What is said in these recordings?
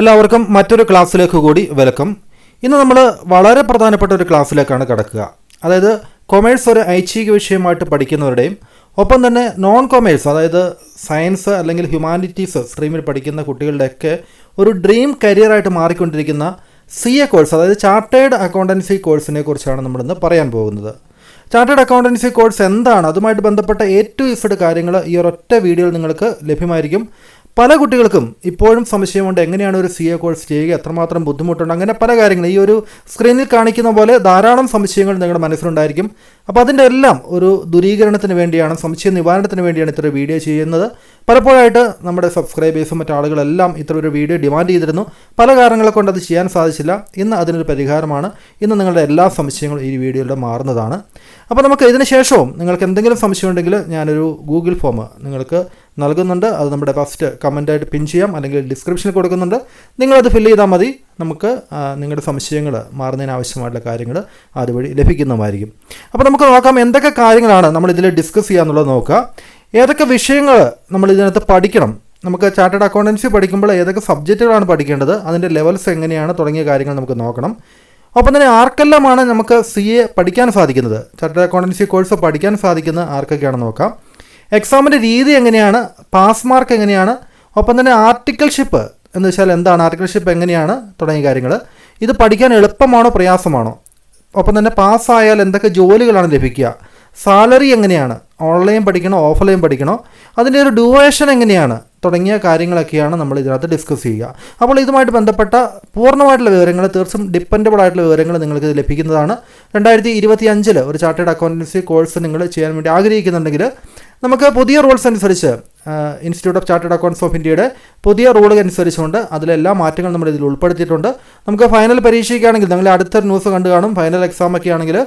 എല്ലാവർക്കും മറ്റൊരു ക്ലാസ്സിലേക്ക് കൂടി വെൽക്കം. ഇന്ന് നമ്മൾ വളരെ പ്രധാനപ്പെട്ട ഒരു ക്ലാസ്സിലേക്കാണ് കടക്കുക. അതായത് കൊമേഴ്സ് ഒരു ഐച്ഛിക വിഷയമായിട്ട് പഠിക്കുന്നവരുടെയും ഒപ്പം തന്നെ നോൺ കൊമേഴ്സ് അതായത് സയൻസ് അല്ലെങ്കിൽ ഹ്യൂമാനിറ്റീസ് സ്ട്രീമിൽ പഠിക്കുന്ന കുട്ടികളുടെയൊക്കെ ഒരു ഡ്രീം കരിയറായിട്ട് മാറിക്കൊണ്ടിരിക്കുന്ന സി എ കോഴ്സ് അതായത് ചാർട്ടേഡ് അക്കൗണ്ടൻസി കോഴ്സിനെ കുറിച്ചാണ് നമ്മളിന്ന് പറയാൻ പോകുന്നത്. ചാർട്ടേഡ് അക്കൗണ്ടൻസി കോഴ്സ് എന്താണ്? അതുമായിട്ട് ബന്ധപ്പെട്ട എ ടു ഇസഡ് കാര്യങ്ങൾ ഈ ഒരൊറ്റ വീഡിയോയിൽ നിങ്ങൾക്ക് ലഭ്യമായിരിക്കും. പല കുട്ടികൾക്കും ഇപ്പോഴും സംശയമുണ്ട് എങ്ങനെയാണ് ഒരു സി എ കോഴ്സ് ചെയ്യുക? എത്രമാത്രം ബുദ്ധിമുട്ടുണ്ട്? അങ്ങനെ പല കാര്യങ്ങൾ. ഈ ഒരു സ്ക്രീനിൽ കാണിക്കുന്ന പോലെ ധാരാളം സംശയങ്ങൾ നിങ്ങളുടെ മനസ്സിലുണ്ടായിരിക്കും. അപ്പോൾ അതിന്റെ എല്ലാം ഒരു ദുരീകരണത്തിന് വേണ്ടിയാണ് സംശയ നിവാരണത്തിന് വേണ്ടിയാണ് ഇത്ര വീഡിയോ ചെയ്യുന്നത്. പലപ്പോഴായിട്ട് നമ്മുടെ സബ്സ്ക്രൈബേഴ്സും മറ്റാളുകളെല്ലാം ഇത്ര ഒരു വീഡിയോ ഡിമാൻഡ് ചെയ്തിരുന്നു. പല കാരണങ്ങളെ കൊണ്ട് അത് ചെയ്യാൻ സാധിച്ചില്ല. ഇന്ന് അതിനൊരു പരിഹാരമാണ്. ഇന്ന് നിങ്ങളുടെ എല്ലാ സംശയങ്ങളും ഈ വീഡിയോയിലൂടെ മാറുന്നതാണ്. അപ്പോൾ നമുക്ക് ഇതിന് ശേഷവും നിങ്ങൾക്ക് എന്തെങ്കിലും സംശയമുണ്ടെങ്കിൽ ഞാനൊരു ഗൂഗിൾ ഫോം നിങ്ങൾക്ക് നൽകുന്നുണ്ട്. അത് നമ്മുടെ ഫസ്റ്റ് കമന്റായിട്ട് പിൻ ചെയ്യാം. അല്ലെങ്കിൽ ഡിസ്ക്രിപ്ഷനിൽ കൊടുക്കുന്നുണ്ട്. നിങ്ങളത് ഫില്ല് ചെയ്താൽ മതി. നമുക്ക് നിങ്ങളുടെ സംശയങ്ങൾ മാറുന്നതിന് ആവശ്യമായിട്ടുള്ള കാര്യങ്ങൾ അതുവഴി ലഭിക്കുന്നതായിരിക്കും. അപ്പോൾ നമുക്ക് നോക്കാം എന്തൊക്കെ കാര്യങ്ങളാണ് നമ്മൾ ഇതിൽ ഡിസ്കസ് ചെയ്യാന്നുള്ളത് നോക്കുക. ഏതൊക്കെ വിഷയങ്ങൾ നമ്മൾ ഇതിനകത്ത് പഠിക്കണം? നമുക്ക് ചാർട്ടേഡ് അക്കൗണ്ടൻസി പഠിക്കുമ്പോൾ ഏതൊക്കെ സബ്ജക്റ്റുകളാണ് പഠിക്കേണ്ടത്? അതിന്റെ ലെവൽസ് എങ്ങനെയാണ് തുടങ്ങിയ കാര്യങ്ങൾ നമുക്ക് നോക്കണം. ഒപ്പം തന്നെ ആർക്കെല്ലാമാണ് നമുക്ക് സി എ പഠിക്കാൻ സാധിക്കുന്നത്? ചാർട്ടേഡ് അക്കൗണ്ടൻസി കോഴ്സ് പഠിക്കാൻ സാധിക്കുന്നത് ആർക്കൊക്കെയാണെന്ന് നോക്കാം. എക്സാമിന്റെ രീതി എങ്ങനെയാണ്? പാസ് മാർക്ക് എങ്ങനെയാണ്? ഒപ്പം തന്നെ ആർട്ടിക്കിൾഷിപ്പ് എന്ന് വെച്ചാൽ എന്താണ്? ആർട്ടിക്കിൾഷിപ്പ് എങ്ങനെയാണ്? തുടങ്ങിയ കാര്യങ്ങൾ ഇത് പഠിക്കാൻ എളുപ്പമാണോ? പ്രയാസമാണോ? ഒപ്പം തന്നെ പാസ്സായാൽ എന്തൊക്കെ ജോലികളാണ് ലഭിക്കുക? സാലറി എങ്ങനെയാണ്? ഓൺലൈൻ പഠിക്കണോ? ഓഫ്ലൈൻ പഠിക്കണോ? അതിന്റെ ഒരു ഡ്യൂറേഷൻ എങ്ങനെയാണ്? തുടങ്ങിയ കാര്യങ്ങളൊക്കെയാണ് നമ്മൾ ഇതിനകത്ത് ഡിസ്കസ് ചെയ്യുക. അപ്പോൾ ഇതുമായിട്ട് ബന്ധപ്പെട്ട പൂർണമായിട്ടുള്ള വിവരങ്ങൾ തീർച്ചയായും ഡിപ്പെൻഡബിൾ ആയിട്ടുള്ള വിവരങ്ങൾ നിങ്ങൾക്ക് ലഭിക്കുന്നതാണ്. രണ്ടായിരത്തി ഇരുപത്തി അഞ്ചിൽ ഒരു ചാർട്ടേഡ് അക്കൗണ്ടൻസി കോഴ്സ് നിങ്ങൾ ചെയ്യാൻ വേണ്ടി ആഗ്രഹിക്കുന്നുണ്ടെങ്കിൽ നമുക്ക് പുതിയ റൂൾസ് അനുസരിച്ച് institute of chartered accounts of ഇന്ത്യയുടെ പുതിയ റൂളുകൾ അനുസരിച്ചുകൊണ്ട് അതിലെല്ലാ മാറ്റങ്ങൾ നമ്മൾ ഇതിൽ ഉൾപ്പെടുത്തിയിട്ടുണ്ട്. നമുക്ക് ഫൈനൽ പരീക്ഷയ്ക്കാണെങ്കിൽ നിങ്ങൾ അടുത്ത ന്യൂസ് കണ്ടു കാണും. ഫൈനൽ എക്സാം ഒക്കെ ആണെങ്കിൽ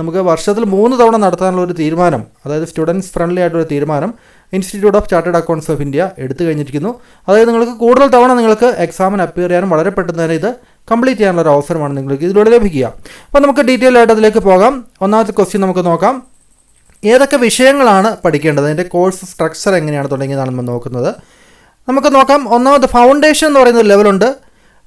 നമുക്ക് വർഷത്തിൽ മൂന്ന് തവണ നടത്താനുള്ള ഒരു തീരുമാനം അതായത് സ്റ്റുഡൻസ് ഫ്രണ്ട്ലി ആയിട്ടൊരു തീരുമാനം institute of chartered accounts of India എടുത്തു കഴിഞ്ഞിരിക്കുന്നു. അതായത് നിങ്ങൾക്ക് കൂടുതൽ തവണ നിങ്ങൾക്ക് എക്സാമിന് അപ്പിയർ ചെയ്യാനും വളരെ പെട്ടെന്ന് തന്നെ ഇത് കംപ്ലീറ്റ് ചെയ്യാനുള്ള ഒരു അവസരമാണ് നിങ്ങൾക്ക് ഇതിലൂടെ ലഭിക്കുക. അപ്പോൾ നമുക്ക് ഡീറ്റെയിൽ ആയിട്ട് അതിലേക്ക് പോകാം. ഒന്നാമത്തെ ക്വസ്റ്റ്യൻ നമുക്ക് നോക്കാം. ഏതൊക്കെ വിഷയങ്ങളാണ് പഠിക്കേണ്ടത്? അതിന്റെ കോഴ്സ് സ്ട്രക്ചർ എങ്ങനെയാണ് തുടങ്ങിയതാണ് നമ്മൾ നോക്കുന്നത്. നമുക്ക് നോക്കാം. ഒന്നാമത് ഫൗണ്ടേഷൻ എന്ന് പറയുന്ന ലെവലുണ്ട്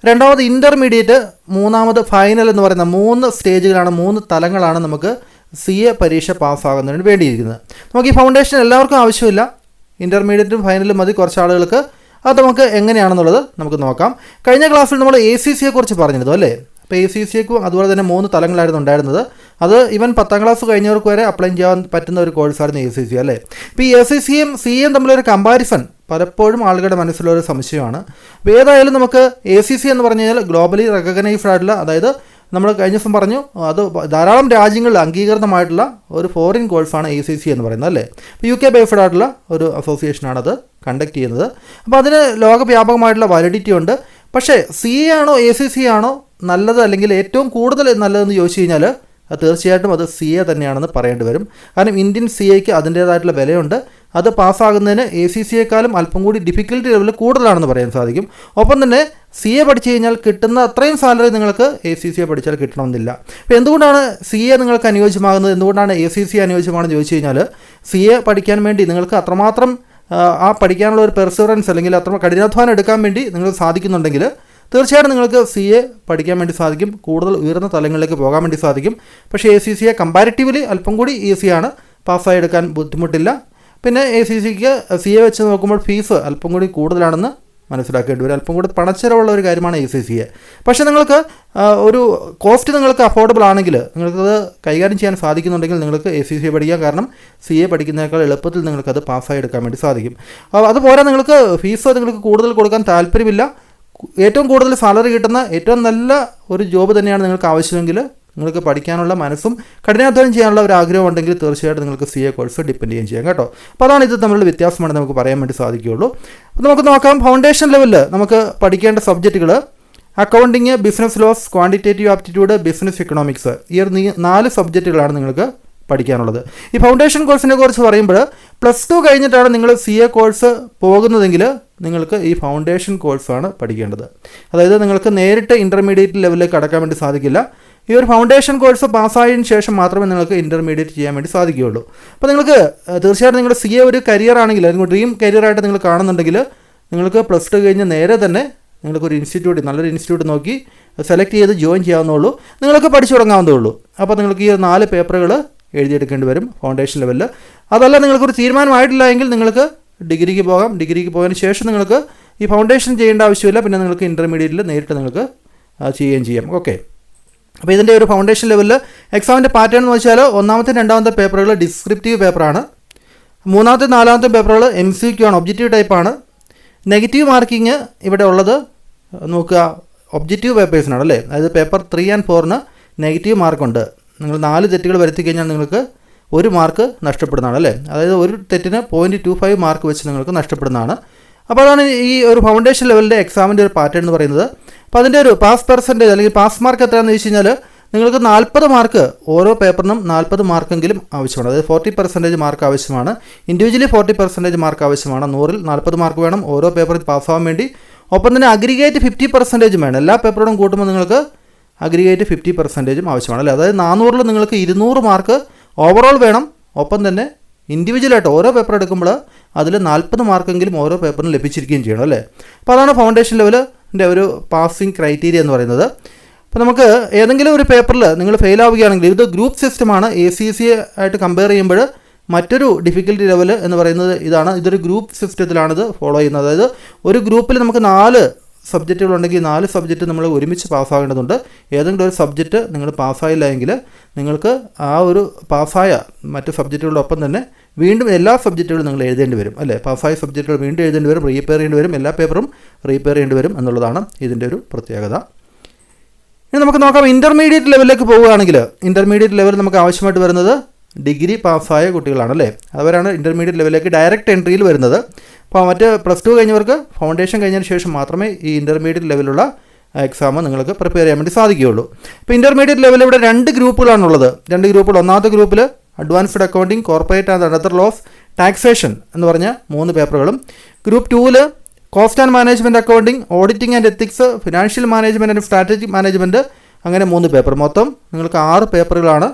രണ്ടാമത് ഇന്റർമീഡിയറ്റ് മൂന്നാമത് ഫൈനൽ എന്ന് പറയുന്ന മൂന്ന് സ്റ്റേജുകളാണ് മൂന്ന് തലങ്ങളാണ് നമുക്ക് സി എ പരീക്ഷ പാസ്സാകുന്നതിന് വേണ്ടിയിരിക്കുന്നത്. നമുക്ക് ഈ ഫൗണ്ടേഷൻ എല്ലാവർക്കും ആവശ്യമില്ല. ഇന്റർമീഡിയറ്റും ഫൈനലും മതി കുറച്ച് ആളുകൾക്ക്. അത് നമുക്ക് എങ്ങനെയാണെന്നുള്ളത് നമുക്ക് നോക്കാം. കഴിഞ്ഞ ക്ലാസ്സിൽ നമ്മൾ എ സി സിയെക്കുറിച്ച് പറഞ്ഞിരുന്നു അല്ലേ? അപ്പോൾ എ സി സിക്കും അതുപോലെ തന്നെ മൂന്ന് തലങ്ങളായിരുന്നു ഉണ്ടായിരുന്നത്. അത് ഇവൻ പത്താം ക്ലാസ് കഴിഞ്ഞവർക്ക് വരെ അപ്ലൈ ചെയ്യാൻ പറ്റുന്ന ഒരു കോഴ്സായിരുന്നു എ സി സി അല്ലേ? ഇപ്പോൾ ഈ എ സി സിയും സി എം തമ്മിലൊരു കമ്പാരിസൺ പലപ്പോഴും ആളുകളുടെ മനസ്സിലൊരു സംശയമാണ്. അപ്പോൾ ഏതായാലും നമുക്ക് എ സി സി എന്ന് പറഞ്ഞു കഴിഞ്ഞാൽ ഗ്ലോബലി റെക്കഗ്നൈസ്ഡ് ആയിട്ടുള്ള അതായത് നമ്മൾ കഴിഞ്ഞ ദിവസം പറഞ്ഞു അത് ധാരാളം രാജ്യങ്ങളിൽ അംഗീകൃതമായിട്ടുള്ള ഒരു ഫോറിൻ കോഴ്സാണ് എ സി സി എന്ന് പറയുന്നത് അല്ലേ? ഇപ്പോൾ യു കെ ബേസ്ഡ് ആയിട്ടുള്ള ഒരു അസോസിയേഷനാണ് അത് കണ്ടക്ട് ചെയ്യുന്നത്. അപ്പോൾ അതിന് ലോകവ്യാപകമായിട്ടുള്ള വാലിഡിറ്റി ഉണ്ട്. പക്ഷേ സി എ ആണോ എ സി സി ആണോ നല്ലത് അല്ലെങ്കിൽ ഏറ്റവും കൂടുതൽ നല്ലതെന്ന് ചോദിച്ചു കഴിഞ്ഞാൽ തീർച്ചയായിട്ടും അത് സി എ തന്നെയാണെന്ന് പറയേണ്ടി വരും. കാരണം ഇന്ത്യൻ സി എക്ക് അതിന്റേതായിട്ടുള്ള വിലയുണ്ട്. അത് പാസ്സാകുന്നതിന് എ സി സിയെക്കാളും അല്പം കൂടി ഡിഫിക്കൽട്ടി ലെവൽ കൂടുതലാണെന്ന് പറയാൻ സാധിക്കും. ഒപ്പം തന്നെ സി എ പഠിച്ചു കഴിഞ്ഞാൽ കിട്ടുന്ന അത്രയും സാലറി നിങ്ങൾക്ക് എ സി സി എ പഠിച്ചാൽ കിട്ടണമെന്നില്ല. അപ്പോൾ എന്തുകൊണ്ടാണ് സി എ നിങ്ങൾക്ക് അനുയോജ്യമാകുന്നത്? എന്തുകൊണ്ടാണ് എ സി സി അനുയോജ്യമാണെന്ന് ചോദിച്ചു കഴിഞ്ഞാൽ സി എ പഠിക്കാൻ വേണ്ടി നിങ്ങൾക്ക് അത്രമാത്രം ആ പഠിക്കാനുള്ള ഒരു പെർസിവറൻസ് അല്ലെങ്കിൽ അത്ര കഠിനാധ്വാനം എടുക്കാൻ വേണ്ടി നിങ്ങൾക്ക് സാധിക്കുന്നുണ്ടെങ്കിൽ തീർച്ചയായിട്ടും നിങ്ങൾക്ക് സി എ പഠിക്കാൻ വേണ്ടി സാധിക്കും. കൂടുതൽ ഉയർന്ന തലങ്ങളിലേക്ക് പോകാൻ വേണ്ടി സാധിക്കും. പക്ഷേ എ സി സി സിയെ കമ്പാരിറ്റീവ്ലി അല്പം കൂടി ഈസിയാണ് പാസ്സായി എടുക്കാൻ ബുദ്ധിമുട്ടില്ല. പിന്നെ എ സി സിക്ക് സി എ വെച്ച് നോക്കുമ്പോൾ ഫീസ് അല്പം കൂടി കൂടുതലാണെന്ന് മനസ്സിലാക്കേണ്ടി വരും. അല്പം കൂടി പണച്ചെലവുള്ള ഒരു കാര്യമാണ് എ സി സി എ പക്ഷേ നിങ്ങൾക്ക് ഒരു കോസ്റ്റ് നിങ്ങൾക്ക് അഫോർഡബിൾ ആണെങ്കിൽ നിങ്ങൾക്കത് കൈകാര്യം ചെയ്യാൻ സാധിക്കുന്നുണ്ടെങ്കിൽ നിങ്ങൾക്ക് എ സി സി എ പഠിക്കാം. കാരണം സി എ പഠിക്കുന്നതിനേക്കാൾ എളുപ്പത്തിൽ നിങ്ങൾക്കത് പാസ്സായി എടുക്കാൻ വേണ്ടി സാധിക്കും. അതുപോലെ നിങ്ങൾക്ക് ഫീസ് നിങ്ങൾക്ക് കൂടുതൽ കൊടുക്കാൻ താല്പര്യമില്ല. ഏറ്റവും കൂടുതൽ സാലറി കിട്ടുന്ന ഏറ്റവും നല്ല ഒരു ജോബ് തന്നെയാണ് നിങ്ങൾക്ക് ആവശ്യമെങ്കിൽ നിങ്ങൾക്ക് പഠിക്കാനുള്ള മനസ്സും കഠിനാധ്വാനം ചെയ്യാനുള്ള ഒരു ആഗ്രഹം ഉണ്ടെങ്കിൽ തീർച്ചയായിട്ടും നിങ്ങൾക്ക് സി എ കോഴ്സ് ഡിപ്പെൻഡ് ചെയ്യുകയും ചെയ്യാം കേട്ടോ. അപ്പോൾ അതാണ് ഇത് തമ്മിലുള്ള വ്യത്യാസമാണ് നമുക്ക് പറയാൻ വേണ്ടി സാധിക്കുകയുള്ളൂ. അപ്പോൾ നമുക്ക് നോക്കാം ഫൗണ്ടേഷൻ ലെവലിൽ നമുക്ക് പഠിക്കേണ്ട സബ്ജക്റ്റുകൾ accounting business laws quantitative aptitude business economics ഈ നാല് സബ്ജക്റ്റുകളാണ് നിങ്ങൾക്ക് പഠിക്കാനുള്ളത്. ഈ ഫൗണ്ടേഷൻ കോഴ്സിനെ കുറിച്ച് പറയുമ്പോൾ പ്ലസ് ടു കഴിഞ്ഞിട്ടാണ് നിങ്ങൾ സി എ കോഴ്സ് പോകുന്നതെങ്കിൽ നിങ്ങൾക്ക് ഈ ഫൗണ്ടേഷൻ കോഴ്സാണ് പഠിക്കേണ്ടത്. അതായത് നിങ്ങൾക്ക് നേരിട്ട് ഇന്റർമീഡിയറ്റ് ലെവലിലേക്ക് കടക്കാൻ വേണ്ടി സാധിക്കില്ല. ഈ ഒരു ഫൗണ്ടേഷൻ കോഴ്സ് പാസ്സായതിനു ശേഷം മാത്രമേ നിങ്ങൾക്ക് ഇന്റർമീഡിയറ്റ് ചെയ്യാൻ വേണ്ടി സാധിക്കുകയുള്ളൂ. അപ്പോൾ നിങ്ങൾക്ക് തീർച്ചയായിട്ടും നിങ്ങളുടെ സി എ ഒരു കരിയർ ആണെങ്കിൽ അല്ലെങ്കിൽ ഡ്രീം കരിയറായിട്ട് നിങ്ങൾ കാണുന്നുണ്ടെങ്കിൽ നിങ്ങൾക്ക് പ്ലസ് ടു കഴിഞ്ഞ് നേരെ തന്നെ നിങ്ങൾക്ക് ഒരു ഇൻസ്റ്റിറ്റ്യൂട്ട് നല്ലൊരു ഇൻസ്റ്റിറ്റ്യൂട്ട് നോക്കി സെലക്ട് ചെയ്ത് ജോയിൻ ചെയ്യാവുന്നുള്ളൂ നിങ്ങൾക്ക് പഠിച്ചു തുടങ്ങാവുന്നതേ ഉള്ളൂ. അപ്പോൾ നിങ്ങൾക്ക് ഈ നാല് പേപ്പറുകൾ എഴുതിയെടുക്കേണ്ടി വരും ഫൗണ്ടേഷൻ ലെവലിൽ അതല്ല നിങ്ങൾക്കൊരു തീരുമാനമായിട്ടില്ല എങ്കിൽ നിങ്ങൾക്ക് ഡിഗ്രിക്ക് പോകാം. ഡിഗ്രിക്ക് പോയതിന് ശേഷം നിങ്ങൾക്ക് ഈ ഫൗണ്ടേഷൻ ചെയ്യേണ്ട ആവശ്യമില്ല. പിന്നെ നിങ്ങൾക്ക് ഇന്റർമീഡിയറ്റിൽ നേരിട്ട് നിങ്ങൾക്ക് ചെയ്യുകയും ചെയ്യാം. ഓക്കെ അപ്പോൾ ഇതിന്റെ ഒരു ഫൗണ്ടേഷൻ ലെവലിൽ എക്സാമിന്റെ പാറ്റേൺ എന്ന് വെച്ചാൽ ഒന്നാമത്തെ രണ്ടാമത്തെ പേപ്പറുകൾ ഡിസ്ക്രിപ്റ്റീവ് പേപ്പറാണ് മൂന്നാമത്തെ നാലാമത്തെ പേപ്പറുകൾ എം സി ക്യു ആണ് ഒബ്ജക്റ്റീവ് ടൈപ്പാണ് നെഗറ്റീവ് മാർക്കിങ് ഇവിടെ ഉള്ളത് നോക്കുക ഒബ്ജക്റ്റീവ് പേപ്പേഴ്സിനാണ് അല്ലേ? അതായത് പേപ്പർ ത്രീ ആൻഡ് ഫോറിന് നെഗറ്റീവ് മാർക്കുണ്ട് നിങ്ങൾ നാല് തെറ്റുകൾ വരുത്തി കഴിഞ്ഞാൽ നിങ്ങൾക്ക് ഒരു മാർക്ക് നഷ്ടപ്പെടുന്നതാണ് അല്ലേ? അതായത് ഒരു തെറ്റിന് പോയിന്റ് ടു ഫൈവ് മാർക്ക് വെച്ച് നിങ്ങൾക്ക് നഷ്ടപ്പെടുന്നതാണ്. അപ്പോൾ അതാണ് ഈ ഒരു ഫൗണ്ടേഷൻ ലെവലിന്റെ എക്സാമിന്റെ ഒരു പാറ്റേൺ എന്ന് പറയുന്നത്. അപ്പോൾ അതിന്റെ ഒരു പാസ് പെർസെന്റേജ് അല്ലെങ്കിൽ പാസ് മാർക്ക് എത്രയാണെന്ന് വെച്ച് കഴിഞ്ഞാൽ നിങ്ങൾക്ക് നാൽപ്പത് മാർക്ക് ഓരോ പേപ്പറിനും നാൽപ്പത് മാർക്കെങ്കിലും ആവശ്യമാണ്. അതായത് ഫോർട്ടി പെർസെന്റേജ് മാർക്ക് ആവശ്യമാണ്. ഇൻഡിവിജ്വലി ഫോർട്ടി പെർസെന്റേജ് മാർക്ക് ആവശ്യമാണ്. നൂറിൽ നാൽപ്പത് മാർക്ക് വേണം. ഓരോ പേപ്പറിൽ പാസ്സാവാൻ വേണ്ടി. ഒപ്പം തന്നെ അഗ്രിഗേറ്റ് ഫിഫ്റ്റി പെർസെന്റേജും വേണം. എല്ലാ പേപ്പറോടും കൂട്ടുമ്പോൾ നിങ്ങൾക്ക് അഗ്രിഗേറ്റ് ഫിഫ്റ്റി പെർസെന്റേജും ആവശ്യമാണ് അല്ലേ? അതായത് നാനൂറിൽ നിങ്ങൾക്ക് ഇരുന്നൂറ് മാർക്ക് ഓവറോൾ വേണം. ഒപ്പം തന്നെ ഇൻഡിവിജ്വലായിട്ട് ഓരോ പേപ്പർ എടുക്കുമ്പോൾ അതിൽ നാൽപ്പത് മാർക്കെങ്കിലും ഓരോ പേപ്പറിന് ലഭിച്ചിരിക്കുകയും ചെയ്യണം അല്ലേ? അപ്പോൾ അതാണ് ഫൗണ്ടേഷൻ ലെവലിന്റെ ഒരു പാസിംഗ് ക്രൈറ്റീരിയ എന്ന് പറയുന്നത്. അപ്പോൾ നമുക്ക് ഏതെങ്കിലും ഒരു പേപ്പറിൽ നിങ്ങൾ ഫെയിൽ ആവുകയാണെങ്കിൽ ഇത് ഗ്രൂപ്പ് സിസ്റ്റമാണ് എ സി സി ആയിട്ട് കമ്പയർ ചെയ്യുമ്പോൾ മറ്റൊരു ഡിഫിക്കൽട്ടി ലെവൽ എന്ന് പറയുന്നത് ഇതാണ്. ഇതൊരു ഗ്രൂപ്പ് സിസ്റ്റത്തിലാണിത് ഫോളോ ചെയ്യുന്നത്. അതായത് ഒരു ഗ്രൂപ്പിൽ നമുക്ക് നാല് സബ്ജക്റ്റുകളുണ്ടെങ്കിൽ നാല് സബ്ജക്റ്റ് നമ്മൾ ഒരുമിച്ച് പാസ്സാകേണ്ടതുണ്ട്. ഏതെങ്കിലും ഒരു സബ്ജക്റ്റ് നിങ്ങൾ പാസ്സായില്ല എങ്കിൽ നിങ്ങൾക്ക് ആ ഒരു പാസ്സായ മറ്റ് സബ്ജക്റ്റുകളുടെ ഒപ്പം തന്നെ വീണ്ടും എല്ലാ സബ്ജക്റ്റുകളും നിങ്ങൾ എഴുതേണ്ടി വരും അല്ലേ? പാസ്സായ സബ്ജക്റ്റുകൾ വീണ്ടും എഴുതേണ്ടി വരും റീപെയർ ചെയ്യേണ്ടി വരും എല്ലാ പേപ്പറും റീപെയർ ചെയ്യേണ്ടി വരും എന്നുള്ളതാണ് ഇതിന്റെ ഒരു പ്രത്യേകത. ഇനി നമുക്ക് നോക്കാം ഇന്റർമീഡിയറ്റ് ലെവലിലേക്ക് പോവുകയാണെങ്കിൽ ഇന്റർമീഡിയറ്റ് ലെവൽ നമുക്ക് ആവശ്യമായിട്ട് വരുന്നത് ഡിഗ്രി പാസ്സായ കുട്ടികളാണ് അല്ലേ? അവരാണ് ഇന്റർമീഡിയറ്റ് ലെവലിലേക്ക് ഡയറക്റ്റ് എൻട്രിയിൽ വരുന്നത്. അപ്പോൾ മറ്റ് പ്ലസ് ടു കഴിഞ്ഞവർക്ക് ഫൗണ്ടേഷൻ കഴിഞ്ഞതിന് ശേഷം മാത്രമേ ഈ ഇന്റർമീഡിയറ്റ് ലെവലുള്ള എക്സാം നിങ്ങൾക്ക് പ്രിപ്പയർ ചെയ്യാൻ വേണ്ടി സാധിക്കുകയുള്ളൂ. ഇപ്പോൾ ഇന്റർമീഡിയറ്റ് ലെവലിൽ ഇവിടെ രണ്ട് ഗ്രൂപ്പുകളാണുള്ളത്. രണ്ട് ഗ്രൂപ്പുകൾ ഒന്നാമത്തെ ഗ്രൂപ്പിൽ advanced accounting corporate and another laws taxation എന്ന് പറഞ്ഞ മൂന്ന് പേപ്പറുകളും. ഗ്രൂപ്പ് ടൂവിൽ cost and management accounting auditing and ethics financial management and strategic management അങ്ങനെ മൂന്ന് പേപ്പർ. മൊത്തം നിങ്ങൾക്ക് ആറ് പേപ്പറുകളാണ്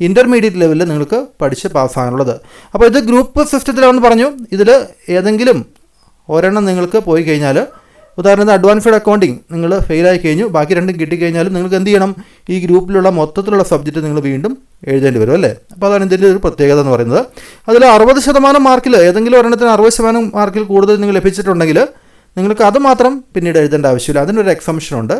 ഇന്റർമീഡിയറ്റ് ലെവലിൽ നിങ്ങൾക്ക് പഠിച്ച് പാസ്സാകാനുള്ളത്. അപ്പോൾ ഇത് ഗ്രൂപ്പ് സിസ്റ്റത്തിലാണെന്ന് പറഞ്ഞു. ഇതിൽ ഏതെങ്കിലും ഒരെണ്ണം നിങ്ങൾക്ക് പോയി കഴിഞ്ഞാൽ ഉദാഹരണത്തിന് അഡ്വാൻസ്ഡ് അക്കൗണ്ടിങ് നിങ്ങൾ ഫെയിലായി കഴിഞ്ഞു ബാക്കി രണ്ടും കിട്ടിക്കഴിഞ്ഞാലും നിങ്ങൾക്ക് എന്ത് ചെയ്യണം? ഈ ഗ്രൂപ്പിലുള്ള മൊത്തത്തിലുള്ള സബ്ജക്റ്റ് നിങ്ങൾ വീണ്ടും എഴുതേണ്ടി വരും അല്ലേ? അപ്പോൾ അതാണ് ഇതിന്റെ ഒരു പ്രത്യേകത എന്ന് പറയുന്നത്. അതിൽ അറുപത് ശതമാനം മാർക്കിൽ ഏതെങ്കിലും ഒരെണ്ണത്തിന് അറുപത് ശതമാനം മാർക്കിൽ കൂടുതൽ നിങ്ങൾ ലഭിച്ചിട്ടുണ്ടെങ്കിൽ നിങ്ങൾക്ക് അത് മാത്രം പിന്നീട് എഴുതേണ്ട ആവശ്യമില്ല. അതിനൊരു എക്സംഷനുണ്ട്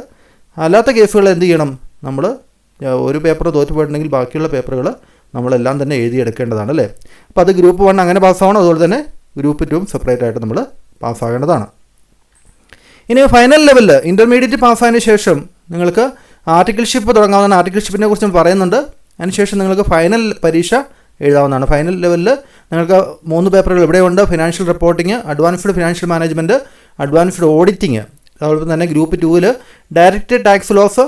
അല്ലാത്ത കേസുകൾ എന്ത് ചെയ്യണം? നമ്മൾ ഒരു പേപ്പർ തോറ്റു പോയിട്ടുണ്ടെങ്കിൽ ബാക്കിയുള്ള പേപ്പറുകൾ നമ്മളെല്ലാം തന്നെ എഴുതിയെടുക്കേണ്ടതാണ് അല്ലേ അപ്പോൾ അത് ഗ്രൂപ്പ് വൺ അങ്ങനെ പാസ്സാവണം അതുപോലെ തന്നെ ഗ്രൂപ്പ് ടുവും സെപ്പറേറ്റ് ആയിട്ട് നമ്മൾ പാസ്സാകേണ്ടതാണ് ഇനി ഫൈനൽ ലെവലിൽ ഇന്റർമീഡിയറ്റ് പാസ്സായതിനു ശേഷം നിങ്ങൾക്ക് ആർട്ടിക്കിൾഷിപ്പ് തുടങ്ങാവുന്ന ആർട്ടിക്കിൾഷിപ്പിനെ കുറിച്ച് പറയുന്നുണ്ട്. അതിനുശേഷം നിങ്ങൾക്ക് ഫൈനൽ പരീക്ഷ എഴുതാവുന്നതാണ്. ഫൈനൽ ലെവലിൽ നിങ്ങൾക്ക് മൂന്ന് പേപ്പറുകൾ ഇവിടെയുണ്ട്. Financial reporting advanced financial management advanced auditing അതുപോലെ തന്നെ ഗ്രൂപ്പ് ടൂവിൽ ഡയറക്റ്റ് ടാക്സ് ലോസ്